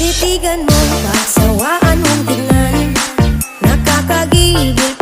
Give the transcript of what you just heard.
Titigan mo Pasawaan mong tingnan. Nakakagigil